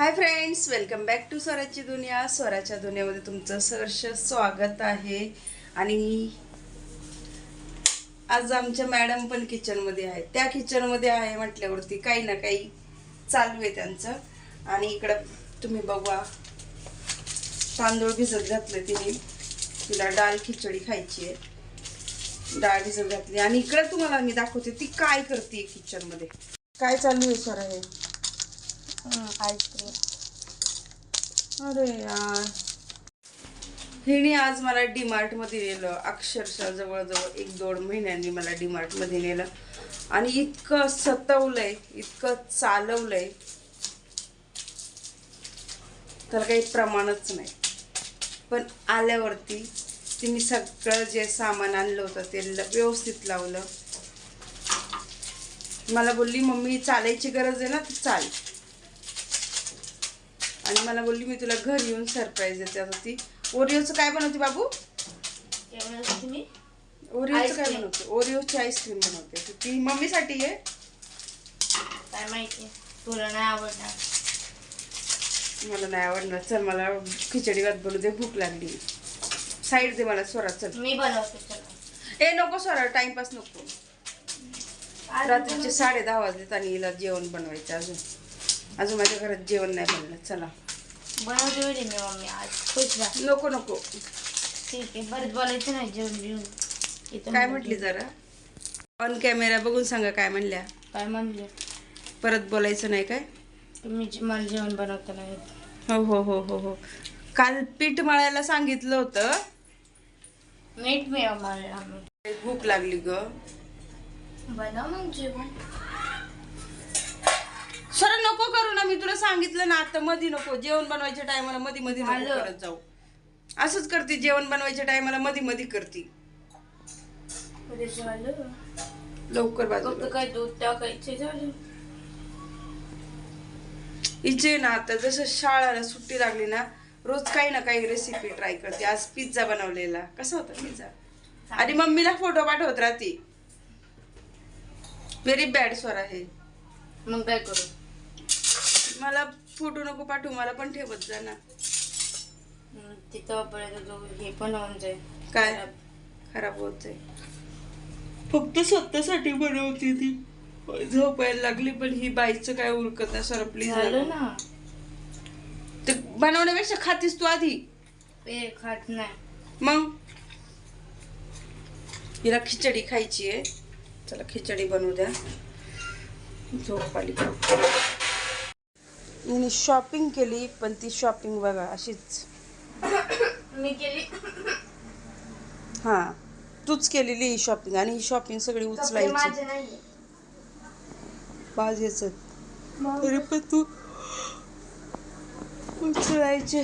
Hi friends welcome back to स्वराची दुनिया स्वराच्या दुनियामध्ये तुमचं सहर्ष स्वागत आहे. आणि आज आमच्या मॅडम पण किचनमध्ये आहे त्या किचनमध्ये आहे म्हटल्यावरती काही ना काही चालू आहे त्यांचं. आणि इकडं तुम्ही बघा तांदूळ भिजत घातलं तिने. तिला डाळ खिचडी खायची आहे. डाळ भिजत घातली. आणि इकडं तुम्हाला मी दाखवते ती काय करते किचनमध्ये काय चालू आहे सर हे आईस्क्रीम अरे यार. हिने आज मला डीमार्टमध्ये नेलं. अक्षरशः जवळजवळ एक दोन महिन्यांनी मला डीमार्टमध्ये नेलं. आणि इतकं सतवलंय इतकं चालवलंय. त्याला काही प्रमाणच नाही. पण आल्यावरती तिने सगळं जे सामान आणलं होतं ते व्यवस्थित लावलं. मला बोलली मम्मी चालायची गरज आहे ना तर चाल. आणि मला बोलली मी तुला घरी येऊन सरप्राईज देते. आता ती ओरिओचं काय बनवते बाबू? ओरिओचं काय. बनवते? ओरिओची आईस्क्रीम बनवते. ती मम्मीसाठी आहे. काय माहिती? तुला नाही आवडणार. मला नाही आवडणार. चल मला खिचडी भात बनवू दे. भूक लागली. साईड दे मला स्वरा चल. मी बनवते ए नको स्वरा टाइमपास नको. रात्रीचे साडे दहा वाजलेत आणि हिला जेवण बनवायचं अजून. अजून माझ्या घरात जेवण नाही बनलं. चला. बनवते वेळी मी मम्मी आज. खुश राहा. नको नको. ठीक आहे बरंच बोलायचं नाही जेवण इथं काय. म्हटली जरा? ऑन कॅमेरा बघून सांगा काय म्हणल्या. काय म्हणले? परत बोलायचं नाही काय? तुम्ही जे- मला जेवण बनवता नाही येत. हो हो हो हो हो. काल पीठ मळायला सांगितलं होतं. मीठ मी आम्हाला आम्ही भूक लागली ग. बनव मग जेवण. मी तुला सांगितलं ना आता मधी नको जेवण बनवायच्या टायमाला मधी मधी नको. करत जाऊ. असंच करते जेवण बनवायच्या टायमाला मधी मधी करते. लवकर बाजूला काय दूध टाकायचे झालं. हिचे ना आता जसं शाळाला सुट्टी लागली ना रोज काही ना काही रेसिपी ट्राय करते. आज पिझ्झा बनवलेला. कसा होता पिझ्झा आणि मम्मीला फोटो पाठवत राहते. व्हेरी बॅड स्वर आहे. मग काय करू? मला फोटो नको पाठवू मला पण ठेवत जा ना. तिथं पर्यंत जो हे पण होऊन जाईल. काय? खराब. होत आहे फक्त स्वतःसाठी बनवते ती. झोपायला लागली पण ही बाईचं काय उरकत नाही सर प्लीज झालं ना. ते बनवण्यापेक्षा खातीस तू आधी. ते खात नाही. मग? हिला खिचडी खायची आहे. चला खिचडी बनवू द्या. झोप आली. हिने शॉपिंग केली पण ती शॉपिंग बघा अशीच. मी केली. हा तूच केलेली ही शॉपिंग आणि ही शॉपिंग सगळी उचलायची. माझे नाहीये. बाज यायचं तरी पण तू उचलायचे.